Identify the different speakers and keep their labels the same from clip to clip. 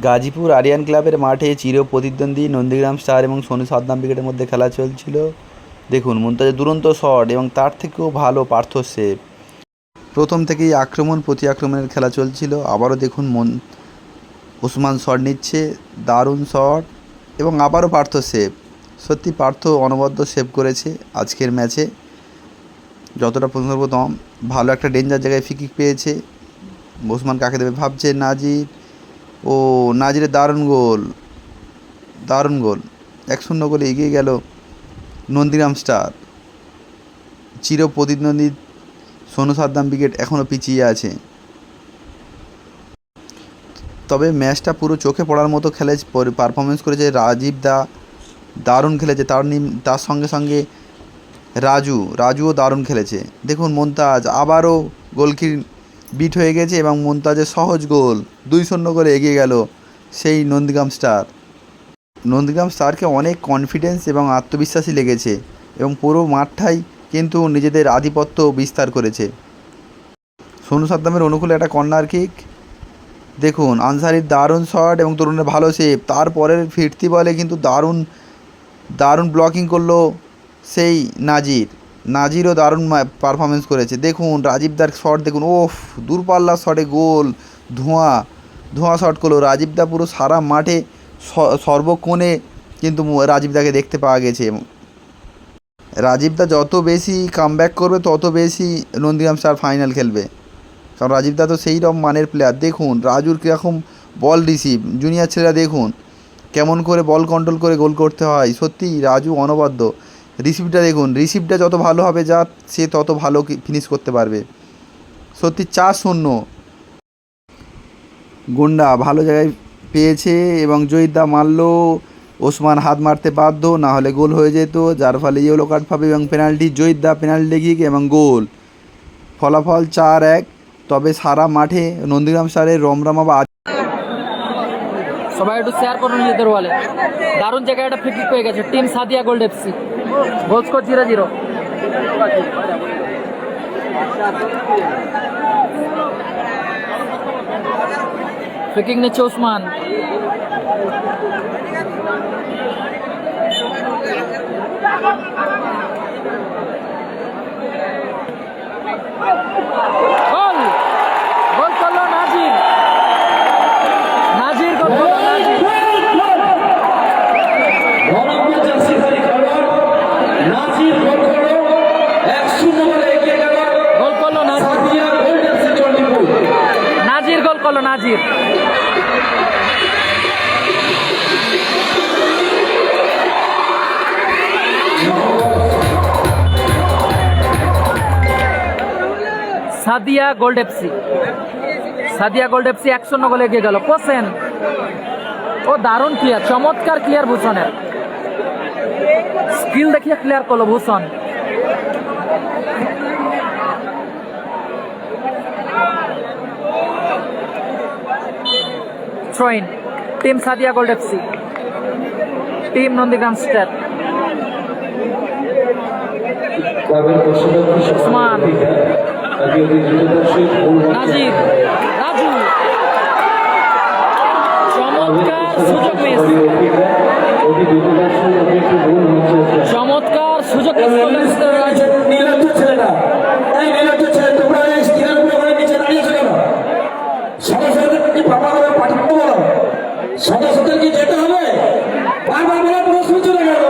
Speaker 1: গাজীপুর আরিয়ান ক্লাবের মাঠে চির প্রতিদ্বন্দ্বী নন্দীগ্রাম স্টার এবং সোনু সাদ্দাম ব্রিগেডের মধ্যে খেলা চলছিল। দেখুন মুমতাজের দুরন্ত শট এবং তার থেকেও ভালো পার্থ সেভ। প্রথম থেকেই আক্রমণ, প্রতি আক্রমণের খেলা চলছিল। আবারও দেখুন মন, ওসমান শট নিচ্ছে, দারুণ শট এবং আবারও পার্থ সেভ। সত্যি পার্থ অনবদ্য সেভ করেছে আজকের ম্যাচে। যতটা প্রথম ভালো একটা ডেঞ্জার জায়গায় ফিকিক পেয়েছে। ওসমান কাকে দেবে ভাবছে? নাজির। ও, নাজিরের দারুণ গোল। দারুণ গোল। এক শূন্য গোলে এগিয়ে গেল নন্দীরাম স্টার। চির প্রতিদ্বন্দ্বী সোনু সাদ্দাম ব্রিগেড এখনও পিছিয়ে আছে। তবে ম্যাচটা পুরো চোখে পড়ার মতো খেলে পারফরমেন্স করেছে রাজীব দা। দারুণ খেলেছে, তার নিম- তার সঙ্গে সঙ্গে রাজু, রাজুও দারুণ খেলেছে। দেখুন মন্তাজ আবারও গোলকি বিট হয়ে গেছে এবং মন্তাজের সহজ গোল দুই শূন্য করে এগিয়ে গেল সেই নন্দীগ্রাম স্টার। নন্দীগ্রাম স্টারকে অনেক কনফিডেন্স এবং আত্মবিশ্বাসী লেগেছে এবং পুরো মাঠটাই কিন্তু নিজেদের আধিপত্য বিস্তার করেছে। সোনু সাদ্দামের অনুকূলে একটা কর্নার কিক দেখুন, আনসারির দারুণ শট এবং তরুণের ভালো সেভ তারপরের ফিরতি বলে কিন্তু দারুণ দারুণ ব্লকিং করল সেই নাজির। নাজিরও দারুণ পারফরমেন্স করেছে। দেখুন রাজীবদার শট দেখুন, ওফ, দূরপাল্লার শটে গোল, ধোঁয়া ধোঁয়া শট করল। রাজীবদা পুরো সারা মাঠে সর্বক্ষণে কিন্তু রাজীবদাকে দেখতে পাওয়া গেছে। রাজীবদা যত বেশি কামব্যাক করবে, তত বেশি নন্দীগ্রাম স্টার ফাইনাল খেলবে। কারণ রাজীবদা তো সেই রকম মানের প্লেয়ার দেখুন, রাজুর কীরকম বল রিসিভ জুনিয়র ছেলেরা দেখুন, কেমন করে বল কন্ট্রোল করে গোল করতে হয়। সত্যি রাজু অনবদ্য। রিসিভটা দেখুন রিসিভটা যত ভালো হবে, যা সে তত ভালো ফিনিশ করতে পারবে। সত্যি চার শূন্য। গুন্ডা ভালো জায়গায় পেয়েছে এবং জয়িদা মারলো। ওসমান হাত মারতে বাধ্য, না হলে গোল হয়ে যেত। যার ফলে ইয়েলো কার্ড পাবে এবং পেনাল্টি জয়িদা পেনাল্টি গিয়ে এবং গোল। ফলাফল চার এক। তবে সারা মাঠে নন্দীগ্রাম স্টারের রমরমা বা
Speaker 2: সবাই একটু শেয়ার করুন নিজেদের ওয়ালে দারুণ জায়গায় একটা ফ্রি কিক পেয়ে গেছে। Team Sadia Gold FC goal score zero zero free kick নিচ্ছে ওসমান গোল গোল করল নাজির নাজির গোল করল নাজির
Speaker 3: রণাঙ্গন জার্সিধারী খেলোয়াড় নাজির গোল করল এক শূন্য বলে এগিয়ে গেল
Speaker 2: গোল করল Nazir
Speaker 3: Sadia Gold FC Chandipur
Speaker 2: Nazir. Sadia Gold FC Sadia Gold FC এক শূন্য গোলে এগিয়ে গেল। কোসেন। ও দারুণ ক্লিয়ার চমৎকার ক্লিয়ার ভূষণের। স্কিল দেখিয়ে ক্লিয়ার করল Bhushan. Throw in team Sadia Gold FC team Nandigram Star Nazir Raju চমৎকার সুযোগ মিস চমৎকার সুযোগ মিস করলেন রাজু
Speaker 3: নীলজ্জ ছেলেটা এই নীলজ্জ ছেলে তোমরা এই স্টিলের উপরে করে নিচে দাঁড়িয়েছো কেন করে পাঠাবো বলো সদস্যদের যেতে হবে। বারবার বলা প্রশ্ন চলে গেল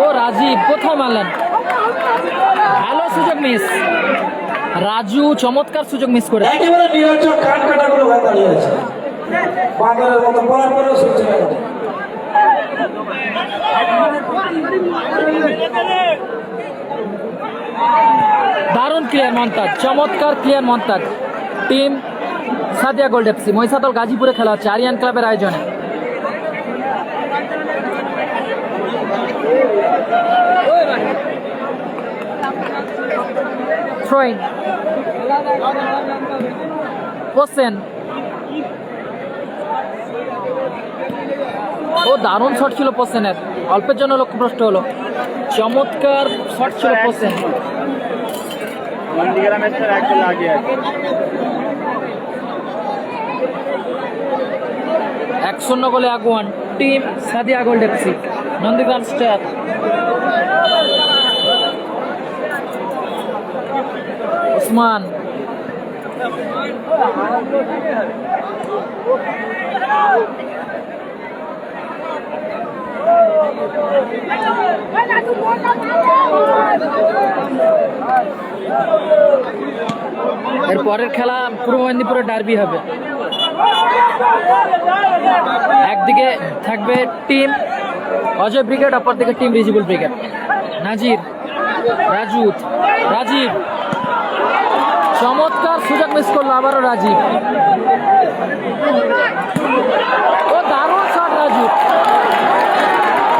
Speaker 2: ও রাজীব কোথায় মারলেন? ভালো সুযোগ মিস রাজু চমৎকার সুযোগ মিস করে
Speaker 3: একেবারে নীলজ্জ কান কাটা করে হয়ে দাঁড়িয়ে আছে। মতো পড়ার পরেও শুনছে না
Speaker 2: দারুণ ক্লিয়ার মন্তাজ, চমৎকার clear Montaj. Team Sadia Gold FC Mahishadal গাজীপুরে খেলা হচ্ছে আরিয়ান ক্লাবের আয়োজনে। ও দারুণ শট ছিল পোসেনের অল্পের জন্য লক্ষ্যভ্রষ্ট হলো। চমৎকার শট ছিল পোসেন এক শূন্য গোলে আগুয়ান। Team Sadia Gold FC Nandigram Star. Osman. এর পরের খেলা পূর্ব মেদিনীপুরের ডার্বি হবে। একদিকে থাকবে টিম অজয় ব্রিগেড অপরদিকে টিম রিজিবুল ব্রিগেড নাজির, রাজুত, রাজীব। চমৎকার সুযোগ মিস করল আবারও রাজীব। ও দারুণ শট রাজু
Speaker 3: জমাটি খেলা এইদিকে সাউথ চব্বিশ পরগনা প্রতিনিধি পরবর্তী করবে প্রথম রাউন্ডের চতুর্থ খেলা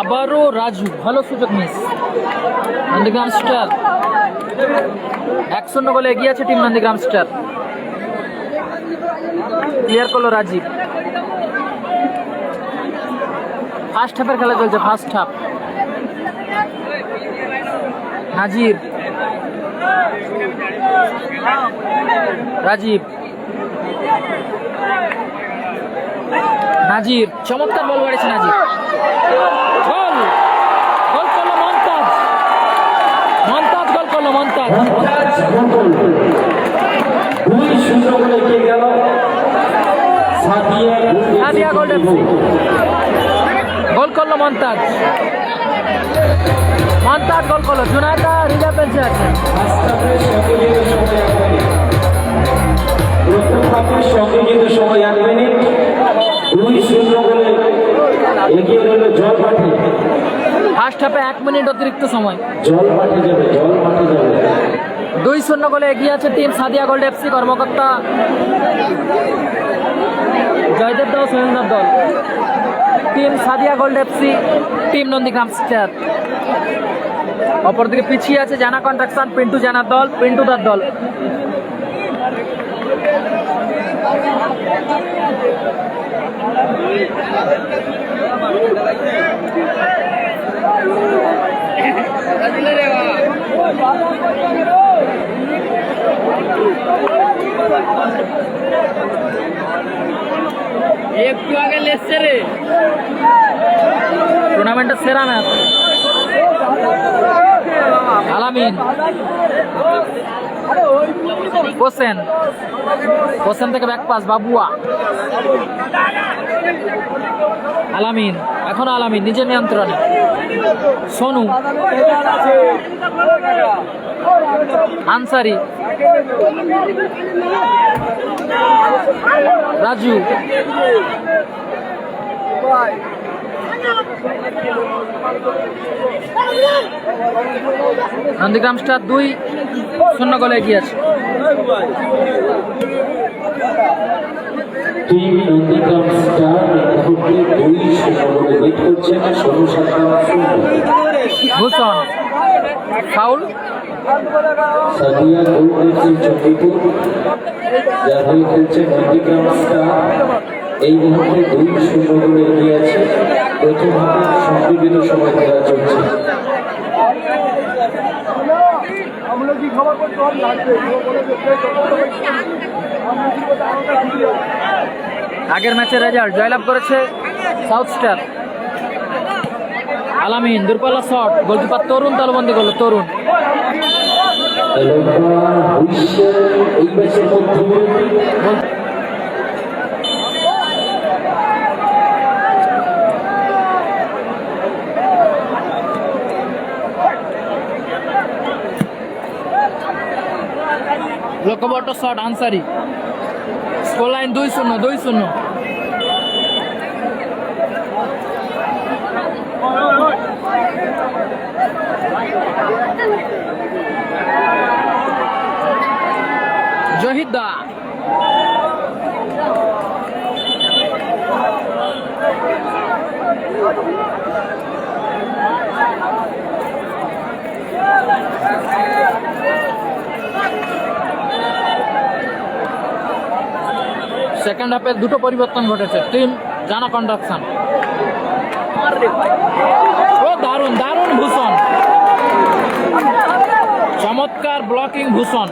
Speaker 2: আবারও রাজু, ভালো সুযোগ মিস। নন্দীগ্রাম স্টার। এক শূন্য বলে এগিয়ে আছে টিম নন্দীগ্রাম স্টার। ক্লিয়ার করল রাজীব। ফার্স্ট হাফের খেলা চলছে ফার্স্ট হাফ নাজির রাজীব। নাজির। চমৎকার বল বাড়িয়েছে নাজির। গোল গোল করল মন্তাজ মন্তাজ গোল করল মন্তাজ
Speaker 3: দুই শূন্য এগিয়ে গেল সাদিয়া
Speaker 2: গোল করল মন্তাজ মন্তাজ গোল করল, জুনায়দা রিজার্ভ বেঞ্চে আছে।
Speaker 3: সঙ্গে মিনিট দুই শূন্য বলে এগিয়ে
Speaker 2: এক মিনিট অতিরিক্ত সময়। দুই শূন্য গোলে এগিয়ে আছে টিম সাদিয়া গোল্ড এফসি কর্মকর্তা জয়দেব দাও সুরেন্দ্র দল। Team Sadia Gold FC team Nandigram Star. অপরদিকে পিছিয়ে আছে জানা কন্ট্রাকশন পিন্টু জানার দল পিন্টু দার দল। একটু আগে লেসছে রে। টুর্নামেন্টের সেরা ম্যাচ আলামিন। হোসেন। হোসেন থেকে ব্যাক পাস বাবুয়া। আলামিন, এখনও আলামিন, নিজের নিয়ন্ত্রণে। সোনু। আনসারি। রাজু। নন্দীগ্রাম স্টার দুই শূন্য গোলে এগিয়ে আছে।
Speaker 3: টিম নন্দীগ্রাম স্টার মুহূর্তে দুই শূন্য বলে লিড করছে। ষোলো সাতটা শূন্য
Speaker 2: ভূষণ ফাউল।
Speaker 3: সাদিয়া যার হয়ে খেলছে নন্দীগ্রাম স্টার। এই মুহূর্তে দুই শূন্য বলে এগিয়ে আছে? প্রথম হাফের সংযোজিত সময় খেলা চলছে।
Speaker 2: আগের ম্যাচের রেজাল্ট জয়লাভ করেছে সাউথ স্টার আলামিন দূরপাল্লা শট গোলকিপার তরুণ তালবন্দি করল তরুণ।
Speaker 3: এই ম্যাচের
Speaker 2: লক্ষ্যবর্ত শট আনসারি স্কোর লাইন দুই শূন্য দুই শূন্য। জহিদ দা সেকেন্ড হাফে দুটো পরিবর্তন ঘটেছে। টিম জানা কন্ডাকশন ও, দারুণ দারুণ ভূষণ। চমৎকার blocking Bhushan.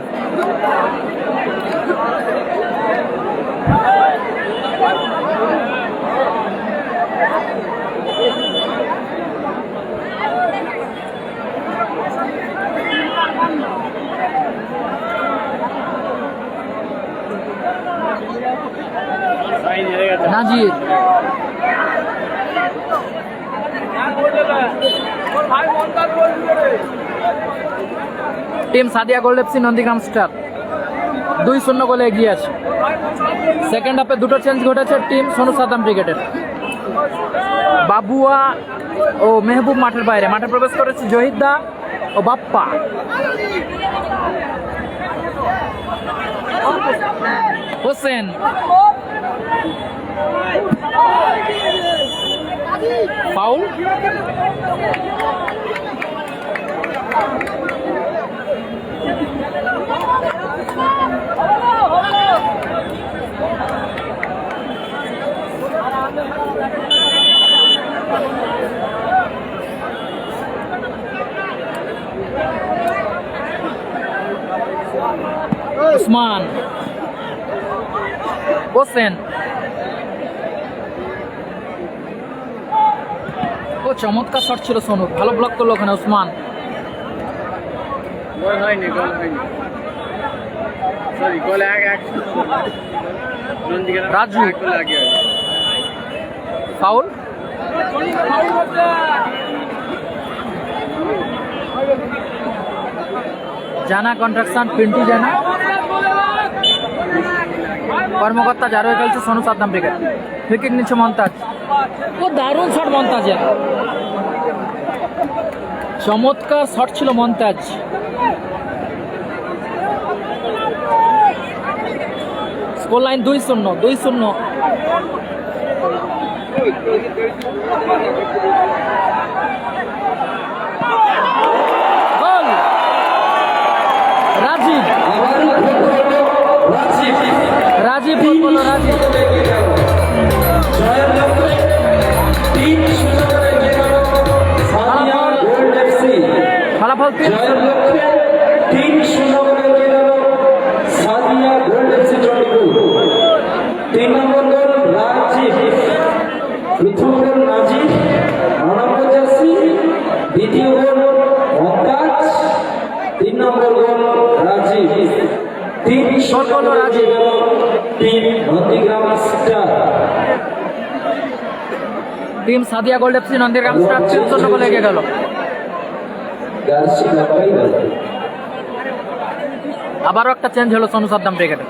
Speaker 2: Nazir. Team Sadia Gold FC Nandigram Star. দুই শূন্য গোলে এগিয়ে আছে। সেকেন্ড হাফে দুটো চেঞ্জ ঘটেছে টিম সোনু সাদাম ক্রিকেটের বাবুয়া ও মেহবুব মাঠের বাইরে। মাঠে প্রবেশ করেছে জহিদ ও বাপ্পা। হোসেন। ফাউল? উসমান। হোসেন। ও চমৎকার শট ছিল সোনুর ভালো ব্লক করল ওখানে উসমান।
Speaker 4: হয়নি সরি গোল এক এক
Speaker 2: Raju. Foul Jana construction Pintu Jana. কর্মকর্তা যার হয়ে খেলছে, সোনু সাদ্দাম ব্রিগেড। উইকেট নিচ্ছে মন্তাজ ও দারুণ শট মন্তাজের চমৎকার শট ছিল মন্তাজ স্কোর লাইন দুই শূন্য দুই শূন্য। রাজীব
Speaker 3: আবারও ভোট করল রাজীব
Speaker 2: রাজীব গোল করল রাজীব
Speaker 3: জয়ের লক্ষ্যে তিন শূন্য করে এগিয়ে গেল সাদিয়া গোল্ড এফসি
Speaker 2: ফলাফল তিন
Speaker 3: তিন শূন্য করে গেল? সাদিয়া গোল্ড এফসি চণ্ডীপুর তিন নম্বর গোল রাজীব। প্রথম গোল নম্বর জার্সি দ্বিতীয় গোল মমতাজ তিন নম্বর গোল রাজীব। তিন শূন্য
Speaker 2: Rajib.
Speaker 3: Team Nandigram Star
Speaker 2: team Sadia Gold FC Nandigram Star তিন গোলে এগিয়ে গেল। আবারও একটা চেঞ্জ হলো সোনু সাদ্দাম ব্রিগেডে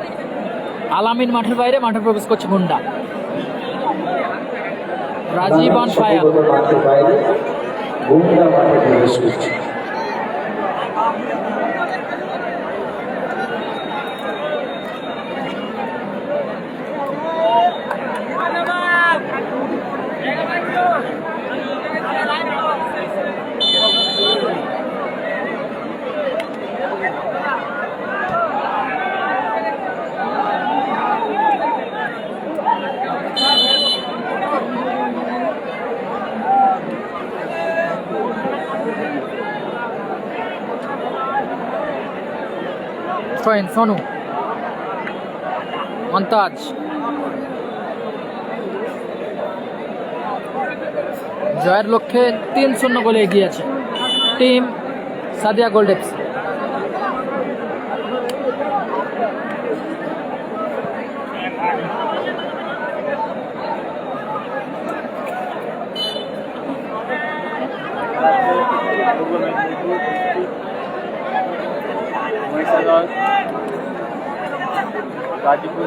Speaker 2: আলামিন মাঠের বাইরে, মাঠে প্রবেশ করছে গুন্ডা। রাজীব অন ফায়ার
Speaker 3: গুন্ডা মাঠে প্রবেশ করছে।
Speaker 2: ফয়েন সোনু মন্তাজ জয়ের লক্ষ্যে তিন শূন্য গোলে এগিয়ে আছে team Sadia Gold FC
Speaker 4: Gazipur.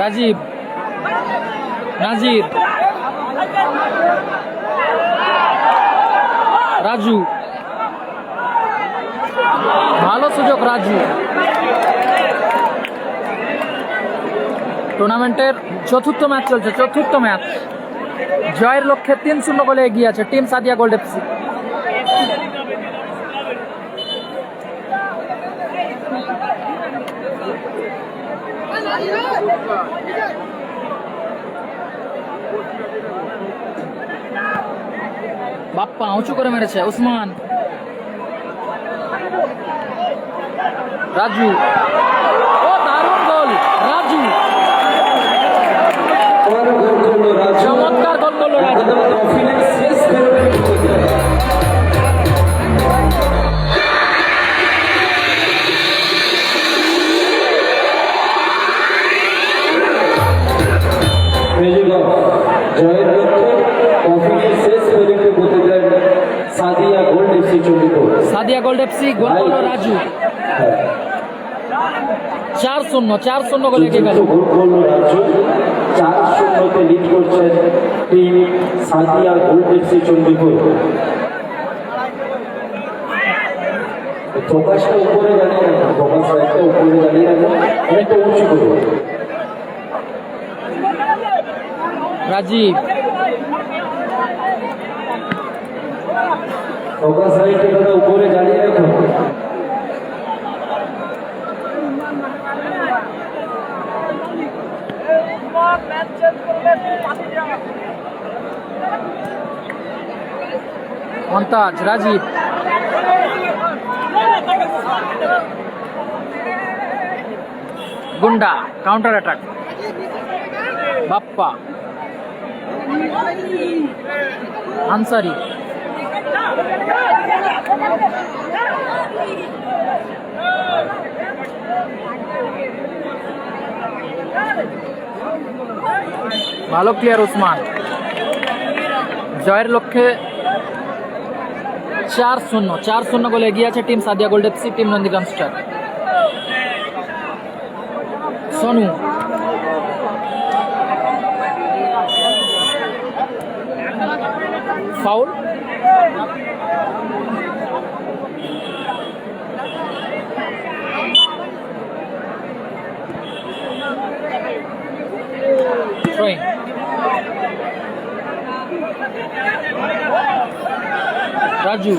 Speaker 2: Rajib. Nazir Raju. ভালো সুযোগ রাজু। টুর্নামেন্টের চতুর্থ ম্যাচ চলছে চতুর্থ ম্যাচ জয়ের লক্ষ্যে তিন শূন্য গোলে এগিয়ে আছে team Sadia Gold FC Bappa উঁচু করে মেরেছে উসমান রাজু। ও দারুণ গোল, রাজু। চমৎকার গোল করল
Speaker 3: জয়ের লক্ষ্যে ট্রফির শেষ পর্যন্ত গতি দেন Sadia Gold FC Chandipur
Speaker 2: Sadia Gold FC goal করল রাজু। চার শূন্য চার শূন্য গোলে এগিয়ে গেল।
Speaker 3: গোল করল রাজু। চার শূন্যতে লিড করছেন team Sadia Gold FC Chandipur. প্রকাশটা উপরে দাঁড়িয়ে রাখুন প্রকাশ একটা উপরে দাঁড়িয়ে রাখুন অনেকটা উঁচু করুন
Speaker 2: রাজীব।
Speaker 3: প্রকাশ রাইটে উপরে দাঁড়িয়ে রাখুন।
Speaker 2: মন্তাজ রাজীব। গুন্ডা কাউন্টার অ্যাটাক বাপ্পা। আনসারি। ভালো প্লেয়ার উসমান। জয়ের লক্ষ্যে চার শূন্য চার শূন্য গোলে এগিয়ে আছে team Sadia Gold FC team Nandigram Star Sonu. Foul Raju.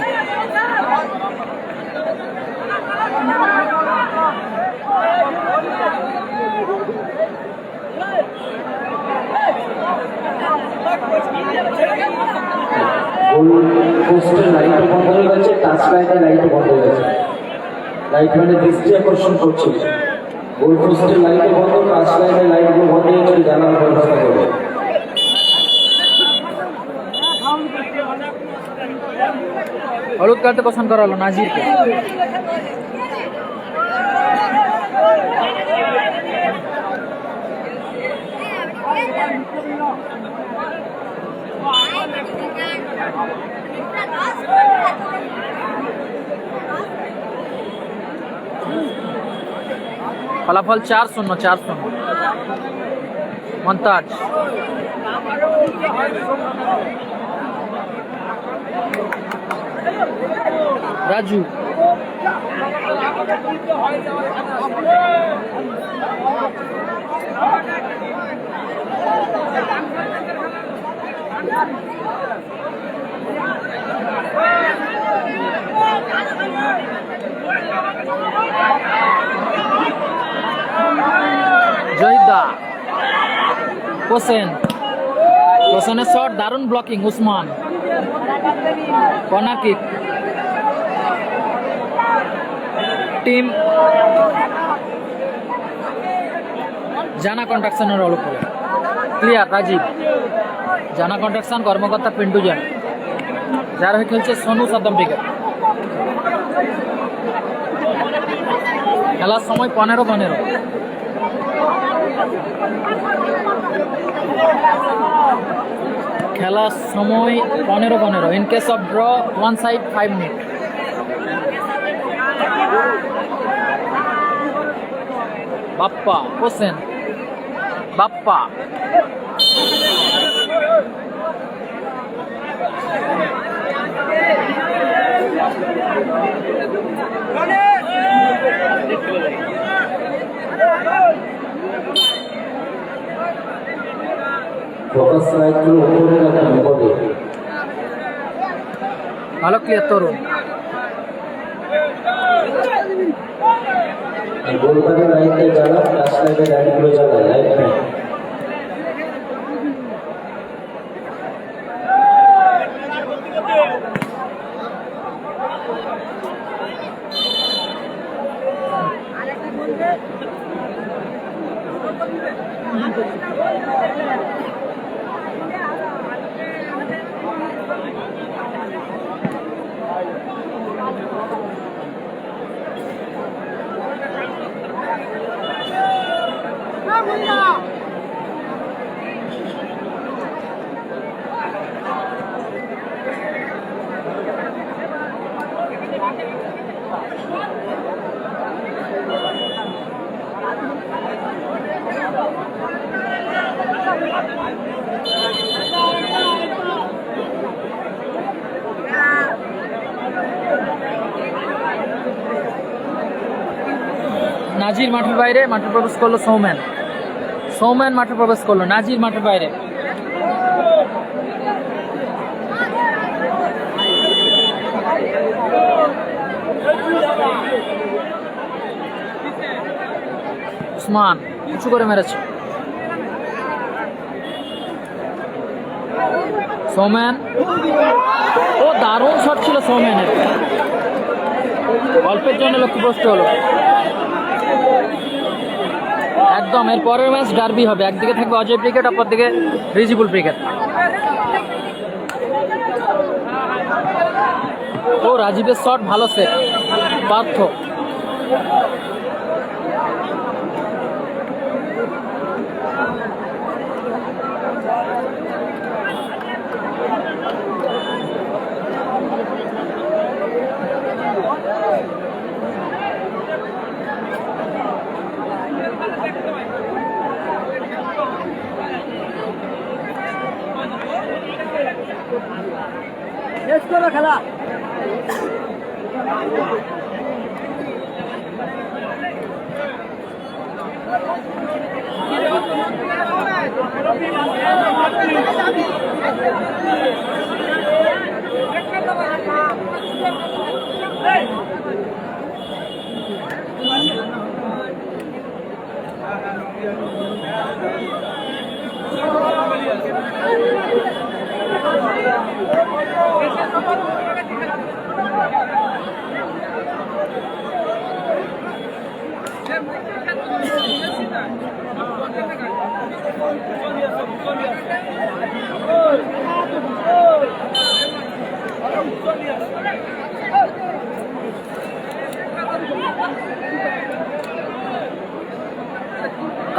Speaker 3: পোস্টের লাইটও বন্ধ হয়ে গেছে টাচ লাইটের লাইটও বন্ধ হয়ে লাইট মানে দৃষ্টি আকর্ষণ করছে গোল পোস্টের লাইটও বন্ধ টাচ লাইটের লাইটগুলো বন্ধ হয়ে গেছে জানার ব্যবস্থা করবে
Speaker 2: হলুদ কার্ডে পছন্দ করা হলো নাজিরকে? ফলাফল চার শূন্য চার শূন্য। মন্তাজ। রাজু। জহিদা হোসেন। হোসেনের শট দারুণ blocking Osman. Corner kick team Jana কন্ট্রাকশনের অল উপরে ক্লিয়ার রাজীব। জানা কন্ট্রাকশন কর্মকর্তা পিন্টু জান। যার হয়ে খেলছে সোনু সাদ্দাম টিকা খেলার সময় পনেরো পনেরো। খেলার সময় পনেরো পনেরো in case of draw one side five minute Bappa, Hossain. Bappa.
Speaker 3: ফোকাসটা একটু উপরে রাখেন উপরে
Speaker 2: ভালো ক্লিয়ার তরুণ
Speaker 3: জ্বালা টাচ জ্বালা লাইন
Speaker 2: নাজির মাঠের বাইরে মাঠে প্রবেশ করল সৌম্যান সৌম্যান মাঠে প্রবেশ করল, নাজির মাঠের বাইরে। উসমান, উঁচু করে মেরেছে। সৌম্যান ও দারুণ শট ছিল সৌম্যানের অল্পের জন্য লক্ষ্যপ্রষ্ট হলো। একদম, এর পরের ম্যাচ ডার্বি হবে। একদিকে থাকবে অজয় ক্রিকেট অপর দিকে রিজিবুল ক্রিকেট ও, রাজীবের শট ভালো সে পার্থ। করে খেলা Thank you.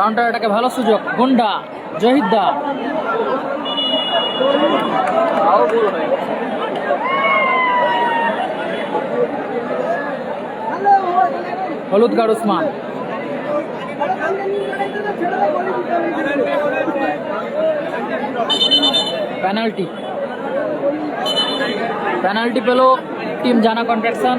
Speaker 2: কাউন্টার এটাকে ভালো সুযোগ। গুন্ডা জহিদ্দা হলুদ গাড় উসমান। পেনাল্টি। পেনাল্টি পেল টিম জানা কন্ট্রাকশন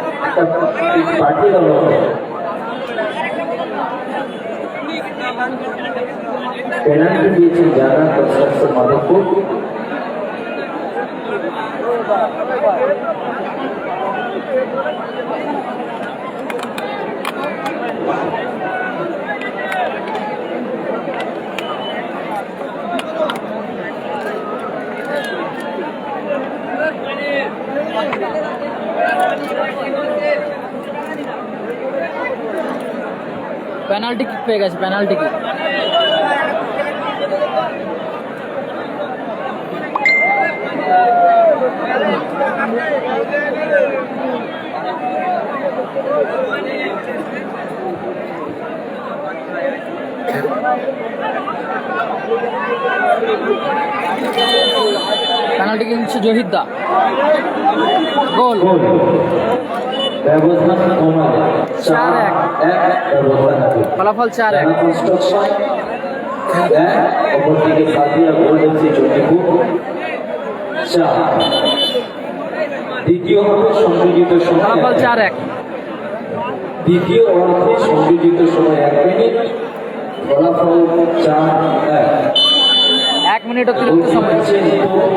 Speaker 3: পাঠিয়ে না। পেনাল্টি দিয়েছে যারা কনস্ট্রাকশন মাধবপুর
Speaker 2: পেনাল্টি কিক পেয়ে গেছে পেনাল্টি কিক। পেনাল্টি কিক নিচ্ছে জহির দা। গোল
Speaker 3: গোল। ব্যবধান কমায়
Speaker 2: চার এক।
Speaker 3: ব্যবধান
Speaker 2: ফলাফল চার এক।
Speaker 3: কনস্ট্রাকশন এক অপরদিকে সাদিয়া গোল চন্ডিপুর চার দ্বিতীয় হবে সংযোজিত সময়
Speaker 2: ফলাফল চার এক।
Speaker 3: দ্বিতীয় অর্ধে সংযোজিত সময় এক মিনিট। ফলাফল চার এক।
Speaker 2: এক মিনিট অতিরিক্ত সময়।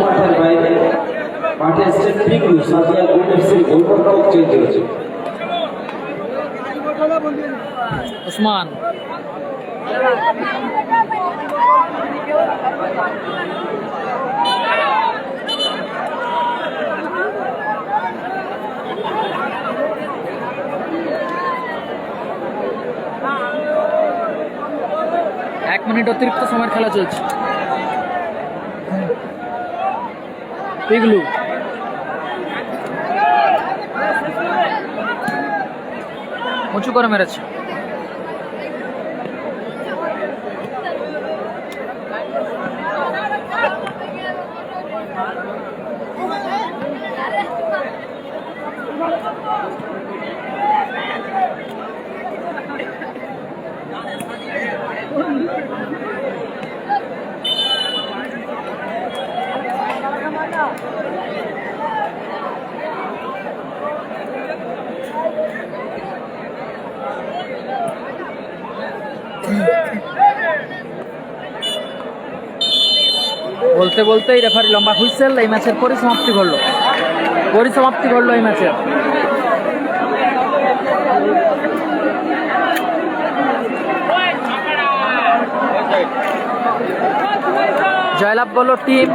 Speaker 3: মাঠের বাইরে মাঠের স্টেট পিকলু চেঞ্জ হয়েছে
Speaker 2: উসমান এক মিনিট অতিরিক্ত সময় খেলা চলছে। পিগলু। উঁচু করে মেরেছে। বলতে এই রেফারি লম্বা হুইসেল, এই ম্যাচের পরিসমাপ্তি ঘটলো। পরিসমাপ্তি ঘটলো এই ম্যাচের। জয়লাভ বলল, টিম